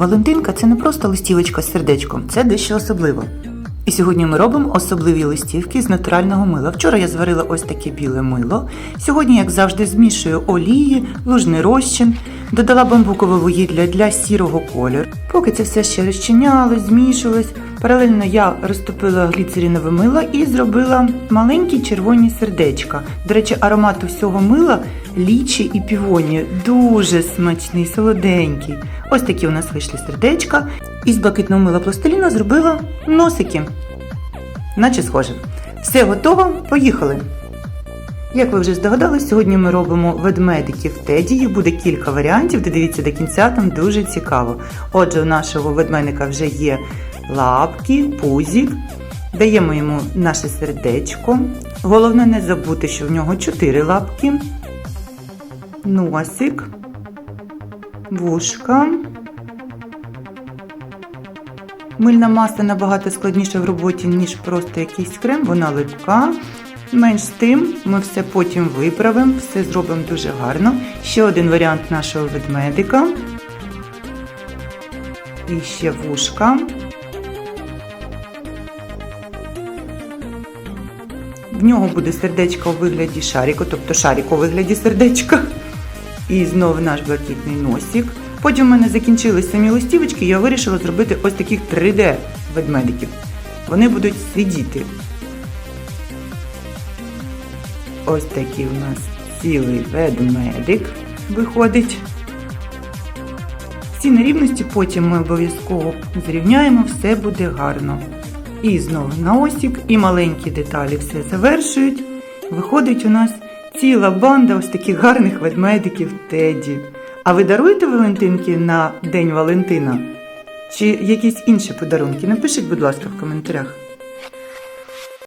Валентинка це не просто листівочка з сердечком, це дещо особливо. І сьогодні ми робимо особливі листівки з натурального мила. Вчора я зварила ось таке біле мило. Сьогодні, як завжди, змішую олії, лужний розчин, додала бамбукове вугілля для сірого кольору. Поки це все ще розчинялось, змішувалось, паралельно я розтопила гліцерінове мило і зробила маленькі червоні сердечка. До речі, аромат усього мила лічі і півоні. Дуже смачний, солоденький. Ось такі у нас вийшли сердечка. Із блакитного мила пластиліна зробила носики. Наче схоже. Все готово, поїхали. Як ви вже здогадались, сьогодні ми робимо ведмедиків Теді. Їх буде кілька варіантів, додивіться до кінця, там дуже цікаво. Отже, у нашого ведмедика вже є лапки, пузік. Даємо йому наше сердечко. Головне не забути, що в нього чотири лапки, носик, вушка. Мильна маса набагато складніша в роботі, ніж просто якийсь крем, вона липка. Менш з тим, ми все потім виправимо, все зробимо дуже гарно. Ще один варіант нашого ведмедика. І ще вушка. В нього буде сердечко у вигляді шаріку, тобто шарик у вигляді сердечка. І знову наш блакитний носик. Потім в мене закінчились самі листівочки, і я вирішила зробити ось таких 3D ведмедиків. Вони будуть сидіти. Ось такий у нас цілий ведмедик виходить. Всі нерівності потім ми обов'язково зрівняємо, все буде гарно. І знову носик, і маленькі деталі все завершують. Виходить у нас ціла банда ось таких гарних ведмедиків Теді. А ви даруєте Валентинки на День Валентина? Чи якісь інші подарунки? Напишіть, будь ласка, в коментарях.